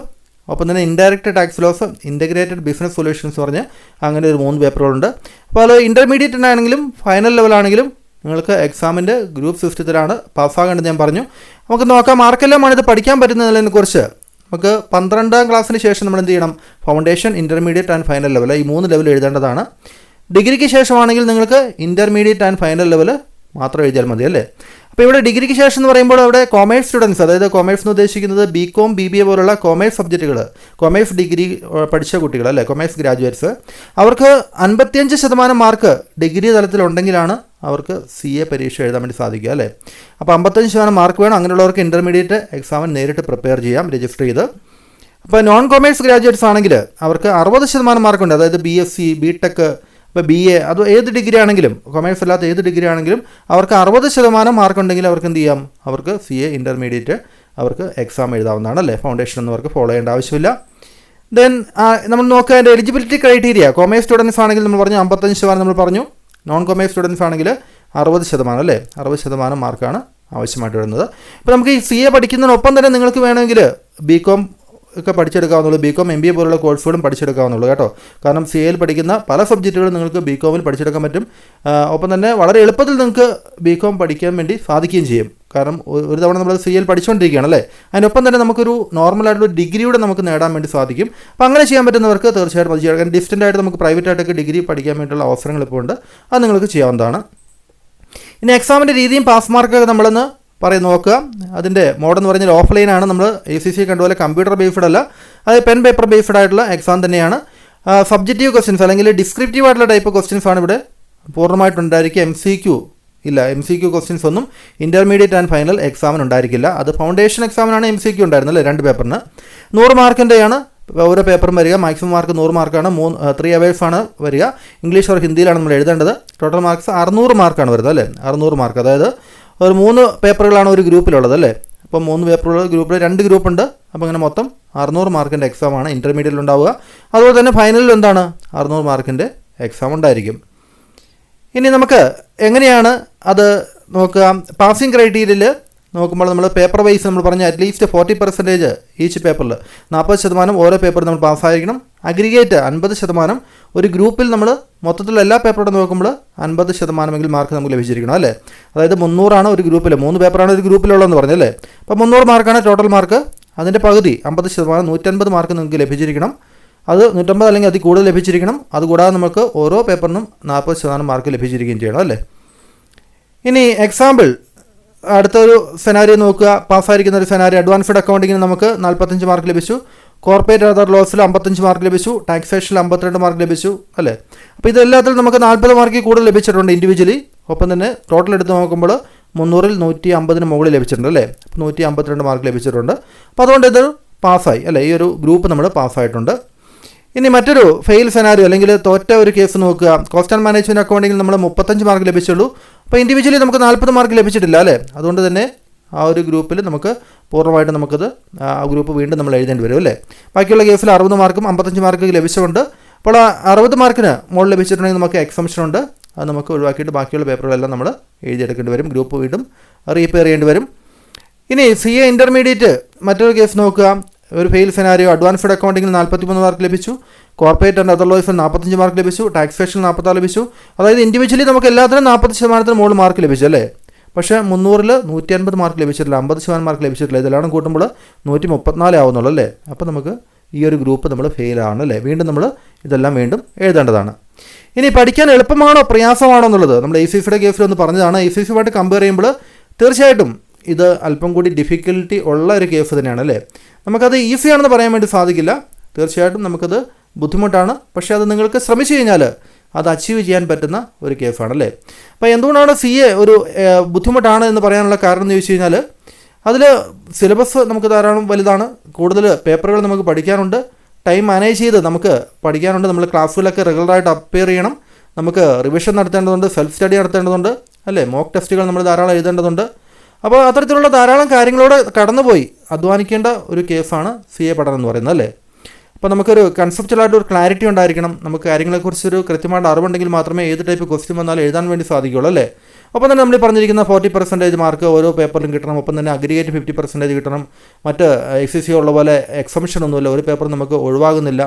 ഒപ്പം തന്നെ indirect tax laws integrated business solutions പറഞ്ഞ് അങ്ങനെ ഒരു മൂന്ന് പേപ്പറുകളുണ്ട് അപ്പോൾ അത് ഇന്റർമീഡിയറ്റ് ആണെങ്കിലും ഫൈനൽ ലെവലാണെങ്കിലും നിങ്ങൾക്ക് എക്സാമിന്റെ ഗ്രൂപ്പ് സിസ്റ്റത്തിലാണ് പാസ്സാകേണ്ടത് ഞാൻ പറഞ്ഞു. നമുക്ക് നോക്കാം ആർക്കെല്ലാമാണ് ഇത് പഠിക്കാൻ പറ്റുന്നതിനെ കുറിച്ച്. നമുക്ക് പന്ത്രണ്ടാം ക്ലാസ്സിന് ശേഷം നമ്മൾ എന്ത് ചെയ്യണം? Foundation intermediate and final level ഈ മൂന്ന് ലെവൽ എഴുതേണ്ടതാണ്. ഡിഗ്രിക്ക് ശേഷമാണെങ്കിൽ നിങ്ങൾക്ക് ഇന്റർമീഡിയറ്റ് ആൻഡ് ഫൈനൽ ലെവൽ മാത്രം എഴുതിയാൽ മതി അല്ലേ? അപ്പോൾ ഇവിടെ ഡിഗ്രിക്ക് ശേഷം എന്ന് പറയുമ്പോൾ അവിടെ കോമേഴ്സ് സ്റ്റുഡൻസ് അതായത് കോമേഴ്സ് എന്ന് ഉദ്ദേശിക്കുന്നത് B com B B A പോലുള്ള കോമേഴ്സ് സബ്ജക്റ്റുകൾ കോമേഴ്സ് ഡിഗ്രി പഠിച്ച കുട്ടികൾ അല്ലേ കോമേഴ്സ് ഗ്രാജുവേറ്റ്സ് അവർക്ക് അൻപത്തിയഞ്ച് ശതമാനം മാർക്ക് ഡിഗ്രി തലത്തിലുണ്ടെങ്കിലാണ് അവർക്ക് സി എ പരീക്ഷ എഴുതാൻ വേണ്ടി സാധിക്കുക അല്ലേ? അപ്പോൾ അമ്പത്തഞ്ച് ശതമാനം മാർക്ക് വേണം. അങ്ങനെയുള്ളവർക്ക് ഇന്റർമീഡിയറ്റ് എക്സാമിന് നേരിട്ട് പ്രിപ്പയർ ചെയ്യാം രജിസ്റ്റർ ചെയ്ത്. അപ്പോൾ നോൺ കോമേഴ്സ് ഗ്രാജുവേറ്റ്സ് ആണെങ്കിൽ അവർക്ക് അറുപത് ശതമാനം മാർക്കുണ്ട് അതായത് B S C B tech ഇപ്പോൾ ബി എ അത് ഏത് ഡിഗ്രി ആണെങ്കിലും കൊമേഴ്സ് അല്ലാത്ത ഏത് ഡിഗ്രി ആണെങ്കിലും അവർക്ക് അറുപത് ശതമാനം മാർക്ക് ഉണ്ടെങ്കിൽ അവർക്ക് എന്ത് ചെയ്യാം? അവർക്ക് സി എ ഇന്റർമീഡിയറ്റ് അവർക്ക് എക്സാം എഴുതാവുന്നതാണ് അല്ലേ? ഫൗണ്ടേഷൻ ഒന്നും അവർക്ക് ഫോളോ ചെയ്യേണ്ട ആവശ്യമില്ല. ദെൻ നമ്മൾ നോക്കുക അതിന്റെ എലിജിബിലിറ്റി ക്രൈറ്റീരിയ കൊമേഴ്സ് സ്റ്റുഡൻസ് ആണെങ്കിൽ നമ്മൾ പറഞ്ഞു അമ്പത്തഞ്ച് ശതമാനം നമ്മൾ പറഞ്ഞു. നോൺ കൊമേഴ്സ് സ്റ്റുഡൻസ് ആണെങ്കിൽ അറുപത് ശതമാനം അല്ലേ? അറുപത് ശതമാനം മാർക്കാണ് ആവശ്യമായിട്ട് വരുന്നത്. ഇപ്പോൾ നമുക്ക് ഈ സി എ പഠിക്കുന്നതിനൊപ്പം തന്നെ നിങ്ങൾക്ക് വേണമെങ്കിൽ ബി കോം ഒക്കെ പഠിച്ചെടുക്കാവുന്നുള്ളൂ. B com M B A പോലുള്ള കോഴ്സുകളും പഠിച്ചെടുക്കാവുന്നുള്ളൂ കേട്ടോ. കാരണം സി എയിൽ പഠിക്കുന്ന പല സബ്ജക്റ്റുകളും നിങ്ങൾക്ക് ബികോമിൽ പഠിച്ചെടുക്കാൻ പറ്റും. ഒപ്പം തന്നെ വളരെ എളുപ്പത്തിൽ നിങ്ങൾക്ക് ബികോം പഠിക്കാൻ വേണ്ടി സാധിക്കുകയും ചെയ്യും. കാരണം ഒരു തവണ നമ്മൾ സി എൽ പഠിച്ചുകൊണ്ടിരിക്കുകയാണ് അല്ലേ? അതിനൊപ്പം തന്നെ നമുക്കൊരു നോർമലായിട്ടുള്ള ഡിഗ്രിയുടെ നമുക്ക് നേടാൻ വേണ്ടി സാധിക്കും. അപ്പോൾ അങ്ങനെ ചെയ്യാൻ പറ്റുന്നവർക്ക് തീർച്ചയായിട്ടും അത് ചെയ്യാം. കാരണം ആയിട്ട് നമുക്ക് പ്രൈവറ്റ് ആയിട്ടൊക്കെ ഡിഗ്രി പഠിക്കാൻ വേണ്ടിയുള്ള അവസരങ്ങൾ ഇപ്പോൾ ഉണ്ട്. അത് നിങ്ങൾക്ക് ചെയ്യാവുന്നതാണ്. ഇനി എക്സാമിന്റെ രീതിയും പാസ് മാർക്കൊക്കെ നമ്മളൊന്ന് പറയും നോക്കുക. അതിന്റെ മോഡ് എന്ന് പറഞ്ഞാൽ ഓഫ്ലൈനാണ് നമ്മൾ എ സി സി കണ്ടുപോലെ കമ്പ്യൂട്ടർ ബേസ്ഡ് അല്ല. അത് പെൻ പേപ്പർ ബേസ്ഡ് ആയിട്ടുള്ള എക്സാം തന്നെയാണ്. സബ്ജക്റ്റീവ് ക്വസ്റ്റ്യൻസ് അല്ലെങ്കിൽ ഡിസ്ക്രിപ്റ്റീവ് ആയിട്ടുള്ള ടൈപ്പ് ക്വസ്റ്റ്യൻസ് ആണ് ഇവിടെ പൂർണമായിട്ടുണ്ടായിരിക്കും എം സി ക്യു ഇല്ല. എം സി ക്യു ക്വസ്റ്റ്യൻസ് ഒന്നും ഇന്റർമീഡിയറ്റ് ആൻഡ് ഫൈനൽ എക്സാമിന് ഉണ്ടായിരിക്കില്ല. അത് ഫൗണ്ടേഷൻ എക്സാമിനാണ് എം സി ക്യു ഉണ്ടായിരുന്നത് അല്ലേ? രണ്ട് പേപ്പറിന് നൂറ് മാർക്കിന്റെയാണ് ഓരോ പേപ്പറും വരിക. മാക്സിമം മാർക്ക് നൂറ് മാർക്കാണ് മൂന്ന് ത്രീ ആണ് വരിക. ഇംഗ്ലീഷ് ഓർ ഹിന്ദിയിലാണ് നമ്മൾ എഴുതേണ്ടത്. ടോട്ടൽ മാർക്സ് അറുന്നൂറ് മാർക്കാണ് വരുന്നത് അല്ലേ? അറുന്നൂറ് മാർക്ക് അതായത് ഒരു മൂന്ന് പേപ്പറുകളാണ് ഒരു ഗ്രൂപ്പിലുള്ളത് അല്ലേ? അപ്പോൾ മൂന്ന് പേപ്പറുള്ള ഗ്രൂപ്പിൽ രണ്ട് ഗ്രൂപ്പുണ്ട്. അപ്പോൾ അങ്ങനെ മൊത്തം അറുന്നൂറ് മാർക്കിന്റെ എക്സാമാണ് ഇന്റർമീഡിയറ്റിൽ ഉണ്ടാവുക. അതുപോലെ തന്നെ ഫൈനലിൽ എന്താണ്? അറുന്നൂറ് മാർക്കിന്റെ എക്സാം ഉണ്ടായിരിക്കും. ഇനി നമുക്ക് എങ്ങനെയാണ് അത് നോക്കുക? പാസിംഗ് ക്രൈറ്റീരിയയിൽ നോക്കുമ്പോൾ നമ്മൾ പേപ്പർ വൈസ് നമ്മൾ പറഞ്ഞ അറ്റ്ലീസ്റ്റ് ഫോർട്ടി പെർസെന്റേജ് ഈച്ച് പേപ്പറിൽ നാൽപ്പത് ശതമാനം ഓരോ പേപ്പർ നമ്മൾ പാസ്സായിരിക്കണം അഗ്രിഗേറ്റ് അൻപത് ശതമാനം ഒരു ഗ്രൂപ്പിൽ നമ്മൾ മൊത്തത്തിൽ എല്ലാ പേപ്പറോടും നോക്കുമ്പോൾ അൻപത് ശതമാനമെങ്കിൽ മാർക്ക് നമുക്ക് ലഭിച്ചിരിക്കണം അല്ലേ? അതായത് മുന്നൂറാണ് ഒരു ഗ്രൂപ്പിൽ മൂന്ന് പേപ്പറാണ് ഒരു ഗ്രൂപ്പിലുള്ളതെന്ന് പറഞ്ഞല്ലേ? അപ്പോൾ മുന്നൂറ് മാർക്കാണ് ടോട്ടൽ മാർക്ക് അതിന്റെ പകുതി അമ്പത് ശതമാനം നൂറ്റൻപത് മാർക്ക് നിങ്ങൾക്ക് ലഭിച്ചിരിക്കണം. അത് നൂറ്റമ്പത് അല്ലെങ്കിൽ അതിൽ കൂടുതൽ ലഭിച്ചിരിക്കണം. അതുകൂടാതെ നമുക്ക് ഓരോ പേപ്പറിനും നാൽപ്പത് ശതമാനം മാർക്ക് ലഭിച്ചിരിക്കുകയും ചെയ്യണം അല്ലേ? ഇനി എക്സാമ്പിൾ അടുത്തൊരു സെനാരി നോക്കുക. പാസ്സായിരിക്കുന്ന ഒരു സെനാരി അഡ്വാൻസ്ഡ് അക്കൗണ്ടിങ്ങിന് നമുക്ക് നാൽപ്പത്തഞ്ച് മാർക്ക് ലഭിച്ചു. കോർപ്പറേറ്റ് അതർ ലോസിൽ അമ്പത്തഞ്ച് മാർക്ക് ലഭിച്ചു ടാക്സേഷനിൽ അമ്പത്തിരണ്ട് മാർക്ക് ലഭിച്ചു അല്ലേ? അപ്പോൾ ഇതെല്ലാത്തിലും നമുക്ക് നാൽപ്പത് മാർക്ക് കൂടുതൽ ലഭിച്ചിട്ടുണ്ട് ഇൻഡിവിജ്വലി ഒപ്പം തന്നെ ടോട്ടൽ എടുത്ത് നോക്കുമ്പോൾ മുന്നൂറിൽ നൂറ്റി അമ്പതിന് മുകളിൽ ലഭിച്ചിട്ടുണ്ട് അല്ലേ? നൂറ്റി അമ്പത്തിരണ്ട് മാർക്ക് ലഭിച്ചിട്ടുണ്ട്. അപ്പോൾ അതുകൊണ്ട് ഇത് പാസ്സായി അല്ലേ? ഈ ഒരു ഗ്രൂപ്പ് നമ്മൾ പാസ്സായിട്ടുണ്ട് ഇനി മറ്റൊരു ഫെയിൽ സെനാരിയോ അല്ലെങ്കിൽ തോറ്റ ഒരു കേസ് നോക്കുക. കോസ്റ്റ് ആൻഡ് മാനേജ്മെന്റ് അക്കൗണ്ടിങ്ങിൽ നമ്മൾ മുപ്പത്തഞ്ച് മാർക്ക് ലഭിച്ചുള്ളൂ. അപ്പോൾ ഇൻഡിവിജ്വലി നമുക്ക് നാൽപ്പത് മാർക്ക് ലഭിച്ചിട്ടില്ല അല്ലേ? അതുകൊണ്ട് തന്നെ ആ ഒരു ഗ്രൂപ്പിൽ നമുക്ക് പൂർണമായിട്ട് നമുക്കത് ആ ഗ്രൂപ്പ് വീണ്ടും നമ്മൾ എഴുതേണ്ടി വരും അല്ലേ? ബാക്കിയുള്ള കേസിൽ അറുപത് മാർക്കും അമ്പത്തഞ്ച് മാർക്ക് ലഭിച്ചുകൊണ്ട് അപ്പോൾ ആ അറുപത് മാർക്കിന് മുകളിൽ ലഭിച്ചിട്ടുണ്ടെങ്കിൽ നമുക്ക് എക്സംഷൻ ഉണ്ട്. അത് നമുക്ക് ഒഴിവാക്കിയിട്ട് ബാക്കിയുള്ള പേപ്പറുകളെല്ലാം നമ്മൾ എഴുതിയെടുക്കേണ്ടി വരും. ഗ്രൂപ്പ് വീണ്ടും റീപ്പയർ ചെയ്യേണ്ടി വരും. ഇനി സി എ ഇന്റർമീഡിയറ്റ് മറ്റൊരു കേസ് നോക്കുക. ഒരു ഫെയിൽ സെനാരിയോ അഡ്വാൻസ്ഡ് അക്കൗണ്ടിങ്ങിൽ നാൽപ്പത്തിമൂന്ന് മാർക്ക് ലഭിച്ചു. കോർപ്പറേറ്റ് ആൻഡ് അതർ ലോയ്സിൽ നാൽപ്പത്തഞ്ച് മാർക്ക് ലഭിച്ചു. ടാക്സേഷനിൽ നാൽപ്പത്താറ് ലഭിച്ചു. അതായത് ഇൻഡിവിജ്വലി നമുക്ക് എല്ലാത്തിനും നാൽപ്പത് ശതമാനത്തിന് മുകളിൽ മാർക്ക് ലഭിച്ചു അല്ലേ? പക്ഷേ മുന്നൂറിൽ നൂറ്റി അൻപത് മാർക്ക് ലഭിച്ചിട്ടില്ല അമ്പത് ശതമാനം മാർക്ക് ലഭിച്ചിട്ടില്ല. ഇതെല്ലാം കൂട്ടുമ്പോൾ നൂറ്റി മുപ്പത്തിനാല് ആവുന്നുള്ളൂ അല്ലേ അപ്പോൾ നമുക്ക് ഈ ഒരു ഗ്രൂപ്പ് നമ്മൾ ഫെയിലാണ് അല്ലേ വീണ്ടും നമ്മൾ ഇതെല്ലാം വീണ്ടും എഴുതേണ്ടതാണ്. ഇനി പഠിക്കാൻ എളുപ്പമാണോ പ്രയാസമാണോ എന്നുള്ളത്? നമ്മൾ എ സി സിയുടെ കേസിൽ ഒന്ന് പറഞ്ഞതാണ്. എ സി സിയുമായിട്ട് കമ്പയർ ചെയ്യുമ്പോൾ തീർച്ചയായിട്ടും ഇത് അല്പം കൂടി ഡിഫിക്കൽട്ടി ഉള്ള ഒരു കേസ് തന്നെയാണ് അല്ലേ? നമുക്കത് ഈസിയാണെന്ന് പറയാൻ വേണ്ടി സാധിക്കില്ല. തീർച്ചയായിട്ടും നമുക്കത് ബുദ്ധിമുട്ടാണ്. പക്ഷേ അത് നിങ്ങൾക്ക് ശ്രമിച്ചു കഴിഞ്ഞാൽ അത് അച്ചീവ് ചെയ്യാൻ പറ്റുന്ന ഒരു കേസാണല്ലേ അപ്പോൾ എന്തുകൊണ്ടാണ് സി എ ഒരു ബുദ്ധിമുട്ടാണ് എന്ന് പറയാനുള്ള കാരണം എന്ന് ചോദിച്ചു കഴിഞ്ഞാൽ അതിൽ സിലബസ് നമുക്ക് ധാരാളം വലുതാണ്. കൂടുതൽ പേപ്പറുകൾ നമുക്ക് പഠിക്കാനുണ്ട്. ടൈം മാനേജ് ചെയ്ത് നമുക്ക് പഠിക്കാനുണ്ട്. നമ്മൾ ക്ലാസ്സുകളൊക്കെ റെഗുലറായിട്ട് അപ്പിയർ ചെയ്യണം. നമുക്ക് റിവിഷൻ നടത്തേണ്ടതുണ്ട് സെൽഫ് സ്റ്റഡി നടത്തേണ്ടതുണ്ട് അല്ലേ? മോക്ക് ടെസ്റ്റുകൾ നമ്മൾ ധാരാളം എഴുതേണ്ടതുണ്ട്. അപ്പോൾ അത്തരത്തിലുള്ള ധാരാളം കാര്യങ്ങളോട് കടന്നുപോയി അധ്വാനിക്കേണ്ട ഒരു കേസാണ് സി എ പഠനം എന്ന് പറയുന്നത് അല്ലേ? അപ്പോൾ നമുക്കൊരു കൺസെപ്റ്റലായിട്ട് ഒരു ക്ലാരിറ്റി ഉണ്ടായിരിക്കണം. നമുക്ക് കാര്യങ്ങളെക്കുറിച്ചൊരു കൃത്യമായിട്ട് അറിവുണ്ടെങ്കിൽ മാത്രമേ ഏത് ടൈപ്പ് ക്വസ്റ്റ്യൻ വന്നാലും എഴുതാൻ വേണ്ടി സാധിക്കുകയുള്ളൂ അല്ലേ? ഒപ്പം തന്നെ നമ്മൾ പറഞ്ഞിരിക്കുന്ന ഫോർട്ടി പെർസെന്റേജ് മാർക്ക് ഓരോ പേപ്പറിലും കിട്ടണം. ഒപ്പം തന്നെ അഗ്രിഗേറ്റ് ഫിഫ്റ്റി പെർസെന്റേജ് കിട്ടണം. മറ്റ് എക്സ് സി ഉള്ള പോലെ എക്സംഷൻ ഒന്നുമില്ല. ഒരു പേപ്പർ നമുക്ക് ഒഴിവാകുന്നില്ല.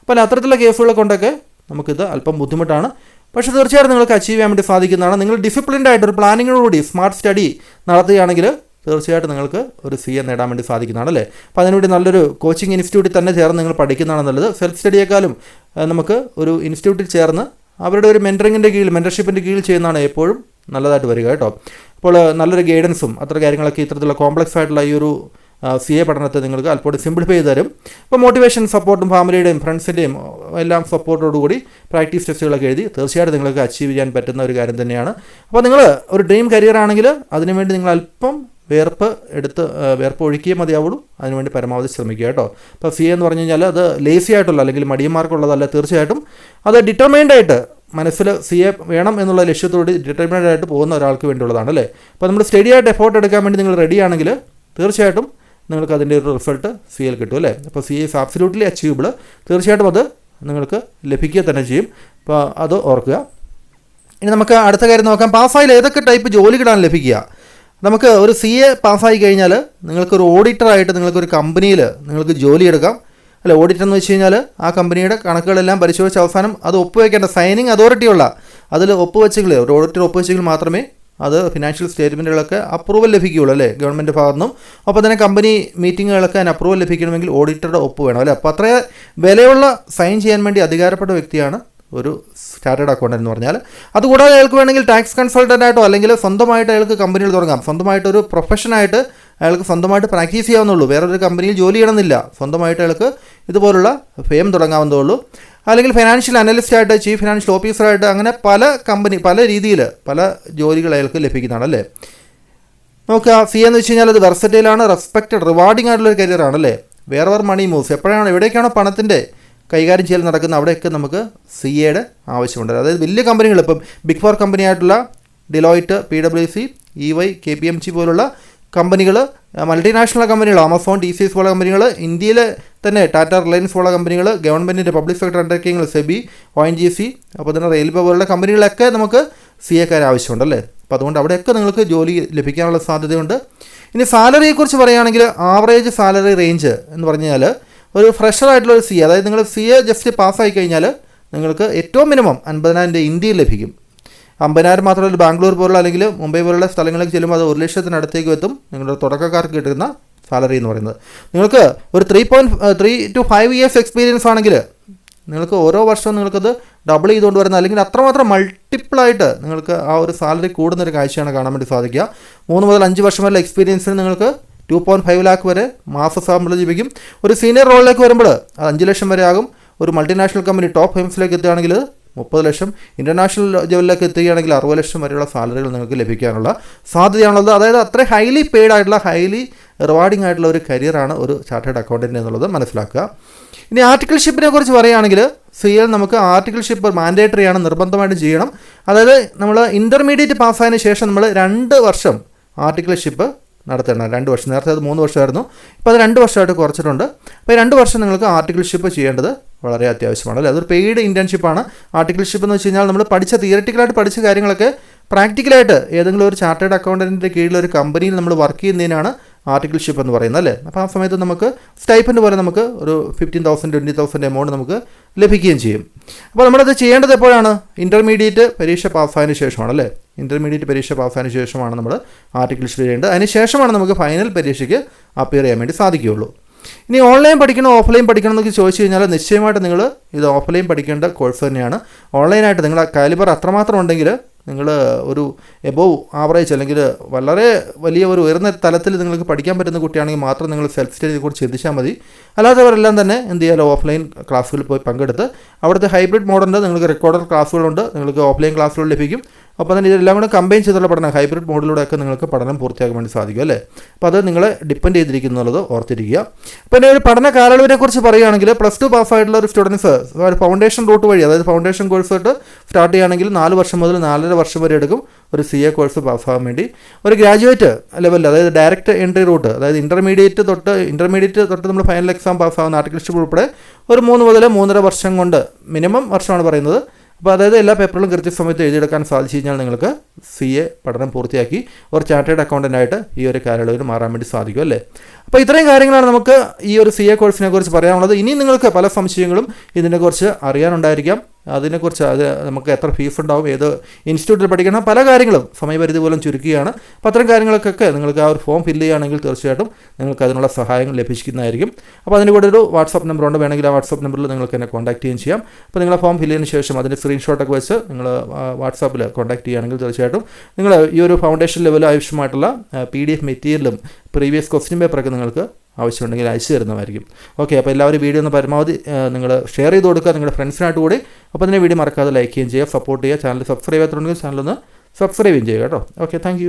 അപ്പോൾ അത്തരത്തിലുള്ള കേസുകളെ കൊണ്ടൊക്കെ നമുക്കിത് അല്പം ബുദ്ധിമുട്ടാണ്. പക്ഷേ തീർച്ചയായിട്ടും നിങ്ങൾക്ക് അച്ചീവ് ചെയ്യാൻ വേണ്ടി സാധിക്കുന്നതാണ്. നിങ്ങൾ ഡിസിപ്ലിൻഡ് ആയിട്ട് ഒരു പ്ലാനിങ്ങോടുകൂടി സ്മാർട്ട് സ്റ്റഡി നടത്തുകയാണെങ്കിൽ തീർച്ചയായിട്ടും നിങ്ങൾക്ക് ഒരു സി എ നേടാൻ വേണ്ടി സാധിക്കുന്നതാണ് അല്ലേ? അപ്പോൾ അതിനുവേണ്ടി നല്ലൊരു കോച്ചിങ് ഇൻസ്റ്റിറ്റ്യൂട്ടിൽ തന്നെ ചേർന്ന് നിങ്ങൾ പഠിക്കുന്നതാണ് നല്ലത് സെൽഫ് സ്റ്റഡിയേക്കാളും നമുക്ക് ഒരു ഇൻസ്റ്റിറ്റ്യൂട്ടിൽ ചേർന്ന് അവരുടെ ഒരു മെന്ററിങ്ങിന്റെ കീഴിൽ മെന്റർഷിപ്പിന്റെ കീഴിൽ ചെയ്യുന്നതാണ് എപ്പോഴും നല്ലതായിട്ട് വരിക കേട്ടോ. അപ്പോൾ നല്ലൊരു ഗൈഡൻസും അത്ര കാര്യങ്ങളൊക്കെ ഇത്തരത്തിലുള്ള കോംപ്ലക്സ് ആയിട്ടുള്ള ഈ ഒരു സി എ പഠനത്തെ നിങ്ങൾക്ക് അല്പം സിംപ്ലിഫൈ ചെയ്ത് തരും. അപ്പോൾ മോട്ടിവേഷൻ സപ്പോർട്ടും ഫാമിലിയുടെയും ഫ്രണ്ട്സിന്റെയും എല്ലാം സപ്പോർട്ടോടുകൂടി പ്രാക്ടീസ് ടെസ്റ്റുകളൊക്കെ എഴുതി തീർച്ചയായിട്ടും നിങ്ങൾക്ക് അച്ചീവ് ചെയ്യാൻ പറ്റുന്ന ഒരു കാര്യം തന്നെയാണ്. അപ്പോൾ നിങ്ങൾ ഒരു ഡ്രീം കരിയർ ആണെങ്കിൽ അതിനുവേണ്ടി നിങ്ങൾ അല്പം വേർപ്പ് എടുത്ത് വേർപ്പ് ഒഴുക്കിയേ മതിയാവുള്ളൂ. അതിനുവേണ്ടി പരമാവധി ശ്രമിക്കുക കേട്ടോ. അപ്പോൾ സി എന്ന് പറഞ്ഞു കഴിഞ്ഞാൽ അത് ലേസി ആയിട്ടുള്ള അല്ലെങ്കിൽ മടിയന്മാർക്കുള്ളതല്ല തീർച്ചയായിട്ടും. അത് ഡിറ്റർമൈൻഡ് ആയിട്ട് മനസ്സിൽ സി എ വേണം എന്നുള്ള ലക്ഷ്യത്തോട് ഡിറ്റർമൈൻഡ് ആയിട്ട് പോകുന്ന ഒരാൾക്ക് വേണ്ടിയുള്ളതാണ് അല്ലേ? അപ്പോൾ നമ്മൾ സ്റ്റഡി ആയിട്ട് എഫോർട്ട് എടുക്കാൻ വേണ്ടി നിങ്ങൾ റെഡി ആണെങ്കിൽ തീർച്ചയായിട്ടും നിങ്ങൾക്ക് അതിന്റെ ഒരു റിസൾട്ട് സി എൽ കിട്ടും അല്ലേ? അപ്പോൾ സി എസ് ആബ്സല്യൂട്ട്ലി അച്ചീവബിൾ തീർച്ചയായിട്ടും അത് നിങ്ങൾക്ക് ലഭിക്കുക തന്നെ ചെയ്യും. അപ്പോൾ അത് ഓർക്കുക. ഇനി നമുക്ക് അടുത്ത കാര്യം നോക്കാം. പാസ്സായാൽ ഏതൊക്കെ ടൈപ്പ് ജോലികളാണ് ലഭിക്കുക? നമുക്ക് ഒരു സി എ പാസ്സായി കഴിഞ്ഞാൽ നിങ്ങൾക്കൊരു ഓഡിറ്ററായിട്ട് നിങ്ങൾക്കൊരു കമ്പനിയിൽ നിങ്ങൾക്ക് ജോലി എടുക്കാം അല്ല ഓഡിറ്റർ എന്ന് വെച്ച് കഴിഞ്ഞാൽ ആ കമ്പനിയുടെ കണക്കുകളെല്ലാം പരിശോധിച്ച് അവസാനം അത് ഒപ്പുവെക്കേണ്ട സൈനിങ് അതോറിറ്റിയുള്ള അതിൽ ഒപ്പുവെച്ചെങ്കിൽ ഒരു ഓഡിറ്റർ ഒപ്പുവെച്ചെങ്കിൽ മാത്രമേ അത് ഫിനാൻഷ്യൽ സ്റ്റേറ്റ്മെന്റുകളൊക്കെ അപ്രൂവൽ ലഭിക്കുകയുള്ളൂ അല്ലേ? ഗവൺമെന്റ് ഭാഗത്തു നിന്നും. അപ്പോൾ തന്നെ കമ്പനി മീറ്റിങ്ങുകളൊക്കെ അതിന് അപ്രൂവൽ ലഭിക്കണമെങ്കിൽ ഓഡിറ്ററുടെ ഒപ്പ് വേണം. അല്ലേ? അപ്പോൾ അത്ര വിലയുള്ള സൈൻ ചെയ്യാൻ വേണ്ടി അധികാരപ്പെട്ട വ്യക്തിയാണ് ഒരു സ്റ്റാർട്ടേഡ് അക്കൗണ്ട് എന്ന് പറഞ്ഞാൽ അതുകൂടാതെ അയാൾക്ക് വേണമെങ്കിൽ ടാക്സ് കൺസൾട്ടന്റ് ആയിട്ടോ അല്ലെങ്കിൽ സ്വന്തമായിട്ട് അയാൾക്ക് കമ്പനികൾ തുടങ്ങാം. സ്വന്തമായിട്ട് ഒരു പ്രൊഫഷനായിട്ട് അയാൾക്ക് സ്വന്തമായിട്ട് പ്രാക്ടീസ് ചെയ്യാവുന്നുള്ളൂ വേറൊരു കമ്പനിയിൽ ജോലി ചെയ്യണമെന്നില്ല. സ്വന്തമായിട്ട് അയാൾക്ക് ഇതുപോലുള്ള ഫെയിം തുടങ്ങാവുന്നതേ ഉള്ളൂ. അല്ലെങ്കിൽ ഫിനാൻഷ്യൽ അനലിസ്റ്റ് ആയിട്ട് ചീഫ് ഫിനാൻഷ്യൽ ഓഫീസറായിട്ട് അങ്ങനെ പല കമ്പനി പല രീതിയിൽ പല ജോലികൾ അയാൾക്ക് ലഭിക്കുന്നതാണ് അല്ലേ? നോക്കുക സി എന്ന് വെച്ച് കഴിഞ്ഞാൽ അത് വെർസറ്റൈലാണ് റെസ്പെക്റ്റഡ് റിവാർഡിംഗ് ആയിട്ടുള്ള ഒരു കരിയറാണ് അല്ലേ? വേറെ വേറെ മണി മൂവ്സ് എപ്പോഴാണ് എവിടേക്കാണോ പണത്തിന്റെ കൈകാര്യം ചെയ്യൽ നടക്കുന്ന അവിടെയൊക്കെ നമുക്ക് സി എയുടെ ആവശ്യമുണ്ട്. അതായത് വലിയ കമ്പനികൾ ഇപ്പം ബിഗ് ഫോർ കമ്പനി ആയിട്ടുള്ള Deloitte P W C E Y K P M G പോലുള്ള കമ്പനികൾ മൾട്ടിനാഷണൽ കമ്പനികൾ ആമസോൺ ടി സി എസ് പോലുള്ള കമ്പനികൾ ഇന്ത്യയിലെ തന്നെ ടാറ്റ റിലയൻസ് പോലുള്ള കമ്പനികൾ ഗവൺമെന്റിന്റെ public sector അണ്ടർടേക്കിങ്ങൾ SEBI O N G C അപ്പോൾ തന്നെ റെയിൽവേ പോലുള്ള കമ്പനികളൊക്കെ നമുക്ക് സി എക്കാർ ആവശ്യമുണ്ട് അല്ലേ? അപ്പോൾ അതുകൊണ്ട് അവിടെയൊക്കെ നിങ്ങൾക്ക് ജോലി ലഭിക്കാനുള്ള സാധ്യതയുണ്ട്. ഇനി സാലറിയെക്കുറിച്ച് പറയുകയാണെങ്കിൽ ആവറേജ് സാലറി റേഞ്ച് എന്ന് പറഞ്ഞാൽ ഒരു ഫ്രഷർ ആയിട്ടുള്ള ഒരു സി അതായത് നിങ്ങൾ സി എ ജസ്റ്റ് പാസ്സായി കഴിഞ്ഞാൽ നിങ്ങൾക്ക് ഏറ്റവും മിനിമം അൻപതിനായിരം രൂപ ഇന്ത്യയിൽ ലഭിക്കും. അമ്പതിനായിരം മാത്രമല്ല ബാംഗ്ലൂർ പോലുള്ള അല്ലെങ്കിൽ മുംബൈ പോലുള്ള സ്ഥലങ്ങളിലേക്ക് ചെല്ലുമ്പോൾ അത് ഒരു ലക്ഷത്തിനടുത്തേക്ക് എത്തും നിങ്ങളുടെ തുടക്കക്കാർക്ക് കിട്ടുന്ന സാലറി എന്ന് പറയുന്നത്. നിങ്ങൾക്ക് ഒരു three point three to five years experience ആണെങ്കിൽ നിങ്ങൾക്ക് ഓരോ വർഷവും നിങ്ങൾക്കത് ഡബിൾ ചെയ്തുകൊണ്ട് വരുന്ന അല്ലെങ്കിൽ അത്രമാത്രം മൾട്ടിപ്പിളായിട്ട് നിങ്ങൾക്ക് ആ ഒരു സാലറി കൂടുന്നൊരു കാഴ്ചയാണ് കാണാൻ വേണ്ടി സാധിക്കുക. മൂന്ന് മുതൽ അഞ്ച് വർഷം വരെ എക്സ്പീരിയൻസിന് നിങ്ങൾക്ക് ടു പോയിന്റ് ഫൈവ് ലാക്ക് വരെ മാസ ശമ്പളം ലഭിക്കും. ഒരു സീനിയർ റോളിലേക്ക് വരുമ്പോൾ അത് അഞ്ച് ലക്ഷം വരെ ആകും. ഒരു മൾട്ടിനാഷണൽ കമ്പനി ടോപ്പ് ഫേംസിലേക്ക് എത്തുകയാണെങ്കിൽ മുപ്പത് ലക്ഷം. ഇന്റർനാഷണൽ ലെവലിലേക്ക് എത്തുകയാണെങ്കിൽ അറുപത് ലക്ഷം വരെയുള്ള സാലറികൾ നിങ്ങൾക്ക് ലഭിക്കാനുള്ള സാധ്യതയാണുള്ളത്. അതായത് അത്ര ഹൈലി പെയ്ഡ് ആയിട്ടുള്ള ഹൈലി റിവാർഡിംഗ് ആയിട്ടുള്ള ഒരു കരിയറാണ് ഒരു ചാർട്ടേഡ് അക്കൗണ്ടന്റ് എന്നുള്ളത് മനസ്സിലാക്കുക. ഇനി ആർട്ടിക്കിൾഷിപ്പിനെ കുറിച്ച് പറയുകയാണെങ്കിൽ സി എൽ നമുക്ക് ആർട്ടിക്കിൾഷിപ്പ് മാൻഡേറ്ററി ആണ് നിർബന്ധമായിട്ട് ചെയ്യണം. അതായത് നമ്മൾ ഇന്റർമീഡിയറ്റ് പാസ്സായതിനു ശേഷം നമ്മൾ രണ്ട് വർഷം ആർട്ടിക്കിൾഷിപ്പ് നടത്തണം രണ്ട് വർഷം. നേരത്തെ അത് മൂന്ന് വർഷമായിരുന്നു. ഇപ്പോൾ അത് രണ്ട് വർഷമായിട്ട് കുറച്ചിട്ടുണ്ട്. അപ്പോൾ രണ്ട് വർഷം നിങ്ങൾക്ക് ആർട്ടിക്കിൾഷിപ്പ് ചെയ്യേണ്ടത് വളരെ അത്യാവശ്യമാണ് അല്ലേ? അതൊരു പെയ്ഡ് ഇന്റേൺഷിപ്പാണ് ആർട്ടിക്കിൾഷിപ്പ് എന്ന് വെച്ച് കഴിഞ്ഞാൽ നമ്മൾ പഠിച്ച തിയററ്റിക്കലായിട്ട് പഠിച്ച കാര്യങ്ങളൊക്കെ പ്രാക്ടിക്കലായിട്ട് ഏതെങ്കിലും ഒരു ചാർട്ടേഡ് അക്കൗണ്ടന്റിന്റെ കീഴിൽ ഒരു കമ്പനിയിൽ നമ്മൾ വർക്ക് ചെയ്യുന്നതിനാണ് ആർട്ടിക്കിൾഷിപ്പ് എന്ന് പറയുന്നത് അല്ലേ? അപ്പോൾ ആ സമയത്ത് നമുക്ക് സ്റ്റൈപ്പൻഡ് പോലെ നമുക്ക് ഒരു fifteen thousand twenty thousand amount നമുക്ക് ലഭിക്കുകയും ചെയ്യും. അപ്പോൾ നമ്മളത് ചെയ്യേണ്ടത് എപ്പോഴാണ്? ഇന്റർമീഡിയറ്റ് പരീക്ഷ പാസ്സായതിന് ശേഷമാണ് അല്ലേ? ഇന്റർമീഡിയറ്റ് പരീക്ഷ പാസ്സായതിനു ശേഷമാണ് നമ്മൾ ആർട്ടിക്കിൾഷിപ്പ് ചെയ്യേണ്ടത്. അതിന് ശേഷമാണ് നമുക്ക് ഫൈനൽ പരീക്ഷയ്ക്ക് അപ്പിയർ ചെയ്യാൻ വേണ്ടി സാധിക്കുകയുള്ളൂ. ഇനി ഓൺലൈൻ പഠിക്കണോ ഓഫ്ലൈൻ പഠിക്കണം എന്നൊക്കെ ചോദിച്ചു കഴിഞ്ഞാൽ നിശ്ചയമായിട്ട് നിങ്ങൾ ഇത് ഓഫ്ലൈൻ പഠിക്കേണ്ട കോഴ്സ് തന്നെയാണ്. ഓൺലൈനായിട്ട് നിങ്ങൾ കാലിബർ അത്രമാത്രം ഉണ്ടെങ്കിൽ നിങ്ങൾ ഒരു എബോവ് ആവറേജ് അല്ലെങ്കിൽ വളരെ വലിയ ഒരു ഉയർന്ന തലത്തിൽ നിങ്ങൾക്ക് പഠിക്കാൻ പറ്റുന്ന കുട്ടിയാണെങ്കിൽ മാത്രം നിങ്ങൾ സെൽഫ് സ്റ്റഡിയെ കുറിച്ച് ചിന്തിച്ചാൽ മതി. അല്ലാത്തവരെല്ലാം തന്നെ എന്ത് ചെയ്യാലോ ഓഫ്ലൈൻ ക്ലാസ്സുകളിൽ പോയി പങ്കെടുത്ത് അവിടുത്തെ ഹൈബ്രിഡ് മോഡലിന്റെ നിങ്ങൾക്ക് റെക്കോർഡർ ക്ലാസ്സുകളുണ്ട് നിങ്ങൾക്ക് ഓഫ്ലൈൻ ക്ലാസ്സുകൾ ലഭിക്കും. അപ്പോൾ തന്നെ ഇതെല്ലാം കൂടെ കമ്പൈൻ ചെയ്തുള്ള പഠനം ഹൈബ്രിഡ് മോഡിലൂടെയൊക്കെ നിങ്ങൾക്ക് പഠനം പൂർത്തിയാക്കാൻ വേണ്ടി സാധിക്കും അല്ലേ? അപ്പോൾ അത് നിങ്ങളെ ഡിപ്പെൻഡ് ചെയ്തിരിക്കുന്നുള്ളത് ഓർത്തിരിക്കുക. അപ്പോൾ പിന്നെ ഒരു പഠന കാലയളവിനെക്കുറിച്ച് പറയുകയാണെങ്കിൽ പ്ലസ് ടു പാസ് ആയിട്ടുള്ള ഒരു സ്റ്റുഡൻസ് ഫൗണ്ടേഷൻ റൂട്ട് വഴി അതായത് ഫൗണ്ടേഷൻ കോഴ്സ് തൊട്ട് സ്റ്റാർട്ട് ചെയ്യുകയാണെങ്കിൽ നാല് വർഷം മുതൽ നാലര വർഷം വരെ എടുക്കും ഒരു സി എ കോഴ്സ് പാസ്സാകാൻ വേണ്ടി. ഒരു ഗ്രാജുവേറ്റ് ലെവലിൽ അതായത് ഡയറക്റ്റ് എൻട്രി റൂട്ട് അതായത് ഇന്റർമീഡിയറ്റ് തൊട്ട് ഇന്റർമീഡിയറ്റ് തൊട്ട് നമ്മൾ ഫൈനൽ എക്സാം പാസ്സാകുന്ന ആർട്ടിക്കിൾഷിപ്പ് ഉൾപ്പെടെ ഒരു മൂന്ന് മുതൽ മൂന്നര വർഷം കൊണ്ട് മിനിമം വർഷമാണ് പറയുന്നത്. അപ്പോൾ അതായത് എല്ലാ പേപ്പറുകളും കൃത്യസമയത്ത് എഴുതിയെടുക്കാൻ സാധിച്ചു കഴിഞ്ഞാൽ നിങ്ങൾക്ക് സി എ പഠനം പൂർത്തിയാക്കി ഒരു ചാർട്ടേഡ് അക്കൗണ്ടന്റായിട്ട് ഈ ഒരു കാലയളവിൽ മാറാൻ വേണ്ടി സാധിക്കും അല്ലേ? അപ്പോൾ ഇത്രയും കാര്യങ്ങളാണ് നമുക്ക് ഈ ഒരു സി എ കോഴ്സിനെ കുറിച്ച് പറയാനുള്ളത്. ഇനി നിങ്ങൾക്ക് പല സംശയങ്ങളും ഇതിനെക്കുറിച്ച് അറിയാനുണ്ടായിരിക്കാം. അതിനെക്കുറിച്ച് അത് നമുക്ക് എത്ര ഫീസ് ഉണ്ടാവും ഏത് ഇൻസ്റ്റിറ്റ്യൂട്ടിൽ പഠിക്കണം പല കാര്യങ്ങളും സമയപരിധി പോലും ചുരുക്കുകയാണ്. അപ്പോൾ അത്തരം കാര്യങ്ങൾക്കൊക്കെ നിങ്ങൾക്ക് ആ ഒരു ഫോം ഫില്ല് ചെയ്യുകയാണെങ്കിൽ തീർച്ചയായിട്ടും നിങ്ങൾക്ക് അതിനുള്ള സഹായങ്ങൾ ലഭിക്കുന്നതായിരിക്കും. അപ്പോൾ അതിന് കൂടെ ഒരു വാട്സപ്പ് നമ്പർ ഉണ്ട്. വേണമെങ്കിൽ ആ വാട്സപ്പ് നമ്പറിൽ നിങ്ങൾക്ക് എന്നെ കോൺടാക്ട് ചെയ്യുകയും ചെയ്യാം. അപ്പോൾ നിങ്ങൾ ഫോം ഫില്ല് ചെയ്തതിന് ശേഷം അതിന്റെ സ്ക്രീൻഷോട്ടൊക്കെ വെച്ച് നിങ്ങൾ വാട്സാപ്പിൽ കോൺടാക്ട് ചെയ്യുകയാണെങ്കിൽ തീർച്ചയായിട്ടും നിങ്ങൾ ഈ ഒരു ഫൗണ്ടേഷൻ ലെവലിൽ ആവശ്യമായിട്ടുള്ള പി ഡി എഫ് മെറ്റീരിയലും പ്രീവിയസ് ക്വസ്റ്റ്യൻ പേപ്പറൊക്കെ നിങ്ങൾക്ക് ആവശ്യമുണ്ടെങ്കിൽ അയച്ചു തരുന്നതായിരിക്കും. ഓക്കെ അപ്പോൾ എല്ലാവരും വീഡിയോ ഒന്ന് പരമാവധി നിങ്ങൾ ഷെയർ ചെയ്ത് കൊടുക്കുക നിങ്ങളുടെ ഫ്രണ്ട്സിനായിട്ട് കൂടി. അപ്പോൾ തന്നെ വീഡിയോ മറക്കാതെ ലൈക്ക് ചെയ്യുകയും ചെയ്യുക സപ്പോർട്ട് ചെയ്യുക. ചാനൽ സബ്സ്ക്രൈബ് ചെയ്യാത്തുണ്ടെങ്കിൽ ചാനൽ ഒന്ന് സബ്സ്ക്രൈബ് ചെയ്യുക കേട്ടോ. Okay thank